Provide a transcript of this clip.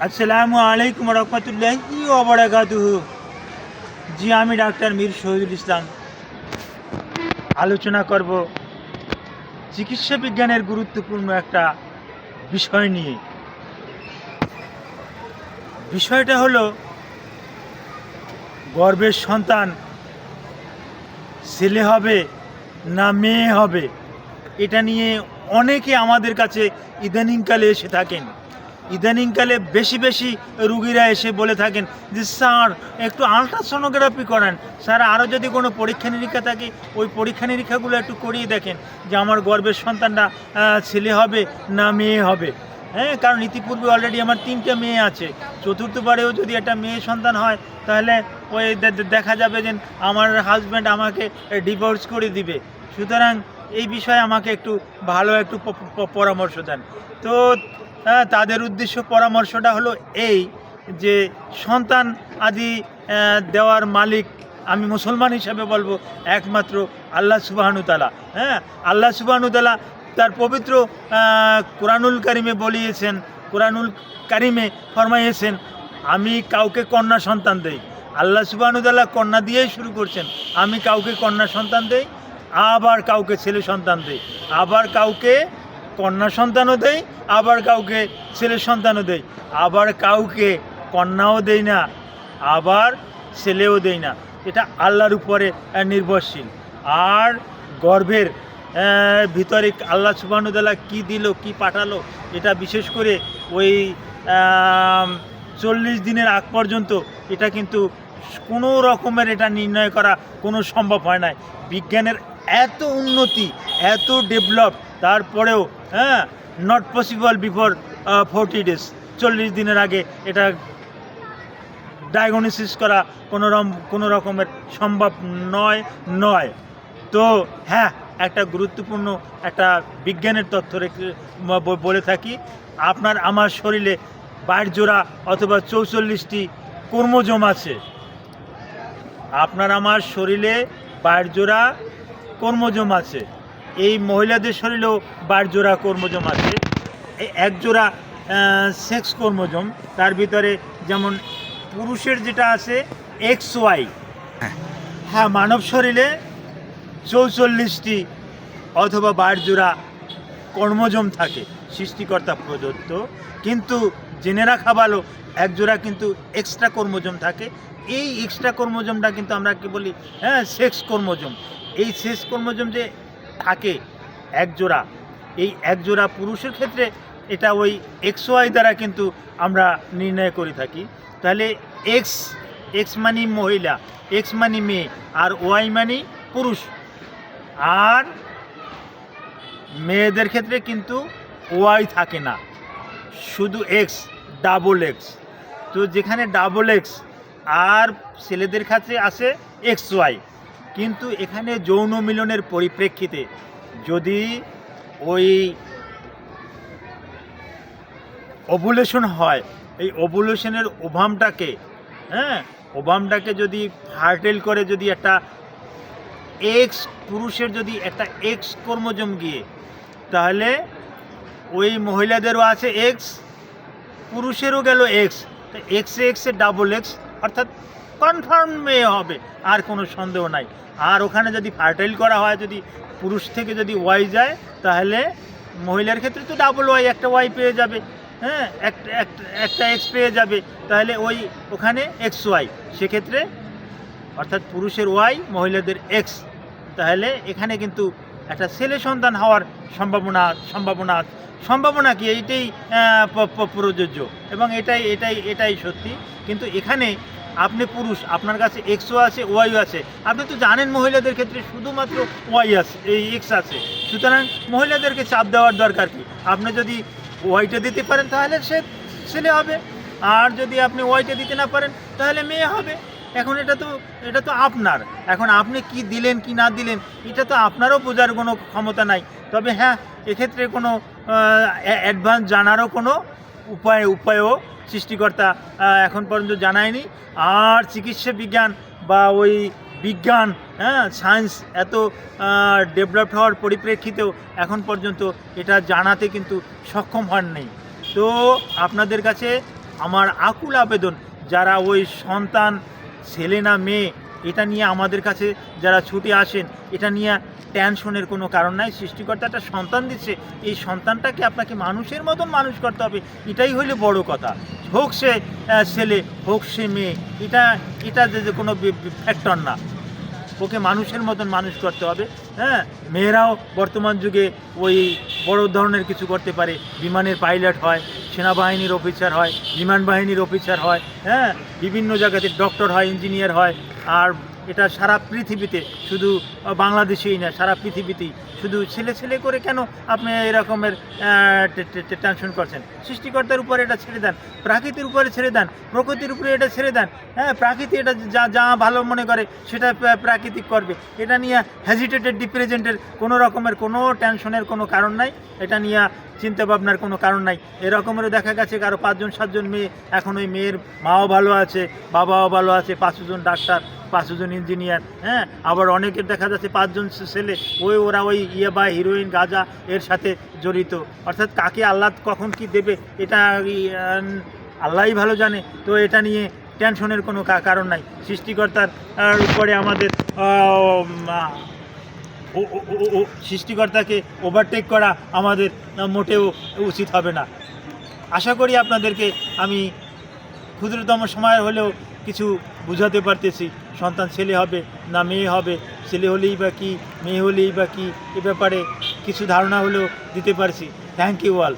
আসসালামু আলাইকুম রহমতুল্লাহি ওবরাকাতুহু জি, আমি ডাক্তার মীর শহীদুল ইসলাম। আলোচনা করব চিকিৎসা বিজ্ঞানের গুরুত্বপূর্ণ একটা বিষয় নিয়ে। বিষয়টা হলো গর্ভের সন্তান ছেলে হবে না মেয়ে হবে, এটা নিয়ে অনেকে আমাদের কাছে ইদানিংকালে এসে থাকেন। ইদানিংকালে বেশি বেশি রুগীরা এসে বলে থাকেন যে, স্যার, একটু আলট্রাসোনোগ্রাফি করান। স্যার, আরও যদি কোনো পরীক্ষা নিরীক্ষা থাকে, ওই পরীক্ষা নিরীক্ষাগুলো একটু করিয়ে দেখেন যে, আমার গর্ভের সন্তানটা ছেলে হবে না মেয়ে হবে? হ্যাঁ কারণ ইতিপূর্বে অলরেডি আমার তিনটে মেয়ে আছে। চতুর্থবারেও যদি একটা মেয়ে সন্তান হয়, তাহলে ওই দেখা যাবে যে, আমার হাজব্যান্ড আমাকে ডিভোর্স করে দিবে। সুতরাং এই বিষয়ে আমাকে একটু ভালো একটু পরামর্শ দেন। তো তাদের উদ্দেশ্য পরামর্শটা হলো এই যে সন্তান আদি দেওয়ার মালিক আমি মুসলমান হিসাবে বলব একমাত্র আল্লাহ সুবাহানুতালা হ্যাঁ আল্লাহ সুবাহানুতালা তার পবিত্র কোরআনুল কারিমে বলিয়েছেন, কোরআনুল কারিমে ফরমাইয়েছেন, আমি কাউকে কন্যা সন্তান দেই। আল্লাহ সুবাহানুতাল্লাহ কন্যা দিয়েই শুরু করছেন, আমি কাউকে কন্যা সন্তান দেই, আবার কাউকে ছেলে সন্তান দেই, আবার কাউকে কন্যা সন্তানও দেই, আবার কাউকে ছেলে সন্তানও দেই। আবার কাউকে কন্যাও দেই না, আবার ছেলেও দেই না। এটা আল্লাহর উপরে নির্ভরশীল। আর গর্ভের ভিতরে আল্লাহ সুবাহনুদাল্লাহ কি দিল, কি পাঠালো, এটা বিশেষ করে ওই চল্লিশ দিনের আগ পর্যন্ত এটা কিন্তু কোনো রকমের এটা নির্ণয় করা কোনো সম্ভব হয় না বিজ্ঞানের এত উন্নতি, এত ডেভেলপ তারপরেও হ্যাঁ not possible before forty days চল্লিশ দিনের আগে এটা ডায়াগনোসিস করা কোনো রকম কোনো রকমের সম্ভব নয় নয়। তো হ্যাঁ একটা গুরুত্বপূর্ণ একটা বিজ্ঞানের তথ্য রেখে বলে থাকি, আপনার, আমার শরীরে বাইর জোড়া অথবা চৌচল্লিশটি কর্মজম আছে। আপনার, আমার শরীরে বাইর জোড়া কর্মজম আছে। এই মহিলাদের শরীরেও বাইর জোড়া কর্মজম আছে। এক জোড়া সেক্স কর্মজম। তার ভিতরে যেমন পুরুষের যেটা আছে এক্স ওয়াই হ্যাঁ। মানব শরীরে চৌচল্লিশটি অথবা বাইর জোড়া কর্মজম থাকে সৃষ্টিকর্তা প্রদত্ত। কিন্তু জেনে রাখা ভালো এক জোড়া কিন্তু এক্সট্রা কর্মজম থাকে। এই এক্সট্রা কর্মজমটা কিন্তু আমরা কি বলি? হ্যাঁ সেক্স কর্মজম। এই সেক্স কর্মজম যে থাকে এক জোড়া এই এক জোড়া পুরুষের ক্ষেত্রে এটা ওই এক্স ওয়াই দ্বারা কিন্তু আমরা নির্ণয় করে থাকি। তাহলে এক্স এক্স মানি মহিলা, এক্স মানি মেয়ে, আর ওয়াই মানি পুরুষ। আর মেয়েদের ক্ষেত্রে কিন্তু ওয়াই থাকে না, শুধু এক্স, ডাবল এক্স। তো যেখানে ডাবল এক্স আর ছেলেদের ক্ষেত্রে আসে এক্স ওয়াই। কিন্তু এখানে যৌন মিলনের পরিপ্রেক্ষিতে যদি ওই ওভুলেশন হয়, এই ওভুলেশনের ওভামটাকে হ্যাঁ ওভামটাকে যদি ফার্টেল করে যদি একটা এক্স পুরুষের যদি একটা এক্স কর্মজম গিয়ে, তাহলে ওই মহিলাদেরও আছে এক্স পুরুষেরও গেল এক্স তো এক্সে এক্সে ডাবল এক্স অর্থাৎ কনফার্ম মেয়ে হবে, আর কোনো সন্দেহ নাই। আর ওখানে যদি ফার্টাইল করা হয়, যদি পুরুষ থেকে যদি ওয়াই যায়, তাহলে মহিলার ক্ষেত্রে তো ডাবল ওয়াই একটা ওয়াই পেয়ে যাবে হ্যাঁ? একটা, একটা- এক্স পেয়ে যাবে, তাহলে ওই ওখানে এক্স ওয়াই সেক্ষেত্রে অর্থাৎ পুরুষের ওয়াই মহিলাদের এক্স তাহলে এখানে কিন্তু একটা ছেলে সন্তান হওয়ার সম্ভাবনা সম্ভাবনা সম্ভাবনা কি? এইটাই প্রযোজ্য। এবং এটাই এটাই এটাই সত্যি। কিন্তু এখানে আপনি পুরুষ, আপনার কাছে এক্সও আছে ওয়াইও আছে। আপনি তো জানেন মহিলাদের ক্ষেত্রে শুধুমাত্র ওয়াই আছে, এই এক্স আছে। সুতরাং মহিলাদেরকে চাপ দেওয়ার দরকার কি? আপনি যদি ওয়াইটা দিতে পারেন, তাহলে সে ছেলে হবে। আর যদি আপনি ওয়াইটা দিতে না পারেন, তাহলে মেয়ে হবে। এখন এটা তো এটা তো আপনার। এখন আপনি কি দিলেন, কি না দিলেন, এটা তো আপনারও বোঝার কোনো ক্ষমতা নাই। তবে হ্যাঁ এক্ষেত্রে কোনো অ্যাডভান্স জানারও কোনো উপায়, উপায়ও সৃষ্টিকর্তা এখন পর্যন্ত জানায়নি। আর চিকিৎসা বিজ্ঞান বা ওই বিজ্ঞান হ্যাঁ সায়েন্স এত ডেভেলপড হওয়ার পরিপ্রেক্ষিতেও এখন পর্যন্ত এটা জানাতে কিন্তু সক্ষম হন নেই তো আপনাদের কাছে আমার আকুল আবেদন, যারা ওই সন্তান, ছেলে না মেয়ে, এটা নিয়ে আমাদের কাছে যারা ছুটে আসেন, এটা নিয়ে টেনশনের কোনো কারণ নাই। সৃষ্টিকর্তা একটা সন্তান দিচ্ছে। এই সন্তানটাকে আপনাকে মানুষের মতন মানুষ করতে হবে। এটাই হইলে বড় কথা। হোক সে ছেলে, হোক সে মেয়ে, এটা এটা যে কোনো ফ্যাক্টর না। ওকে মানুষের মতন মানুষ করতে হবে। হ্যাঁ? মেয়েরাও বর্তমান যুগে ওই বড় ধরনের কিছু করতে পারে। বিমানের পাইলট হয়, সেনাবাহিনীর অফিসার হয়, বিমান বাহিনীর অফিসার হয় হ্যাঁ? বিভিন্ন জায়গাতে ডক্টর হয় ইঞ্জিনিয়ার হয়, আর এটা সারা পৃথিবীতে শুধু বাংলাদেশেই না, সারা পৃথিবীতেই। শুধু ছেলে ছেলে করে কেন আপনি এরকমের টেনশন করছেন? সৃষ্টিকর্তার উপরে এটা ছেড়ে দেন, প্রাকৃতির উপরে ছেড়ে দেন, প্রকৃতির উপরে এটা ছেড়ে দেন। হ্যাঁ প্রাকৃতি এটা যা যা ভালো মনে করে, সেটা প্রাকৃতিক করবে। এটা নিয়ে হ্যাজিটেটেড ডিপ্রেজেন্টের কোনো রকমের কোনো টেনশনের কোনো কারণ নাই। এটা নিয়ে চিন্তা ভাবনার কোনো কারণ নাই। এরকমেরও দেখা গেছে কারও পাঁচজন, সাতজন মেয়ে। এখন ওই মেয়ের মাও ভালো আছে, বাবাও ভালো আছে, পাঁচজন ডাক্তার। পাঁচজন ইঞ্জিনিয়ার হ্যাঁ? আবার অনেকের দেখা যাচ্ছে পাঁচজন ছেলে, ওই ওরা ওই ইয়ে বা হিরোইন গাজা এর সাথে জড়িত। অর্থাৎ কাকে আল্লাহ কখন কি দেবে, এটা আল্লাহই ভালো জানে। তো এটা নিয়ে টেনশনের কোনো কারণ নাই। সৃষ্টিকর্তার উপরে আমাদের সৃষ্টিকর্তাকে ওভারটেক করা আমাদের মোটেও উচিত হবে না। আশা করি আপনাদেরকে আমি ক্ষুদ্রতম সময় হলেও কিছু বুঝাতে পারতেছি। সন্তান ছেলে হবে না মেয়ে হবে, ছেলে হলেই বা কী, মেয়ে হলেই বা কী, এ ব্যাপারে কিছু ধারণা হলেও দিতে পারছি। Thank you all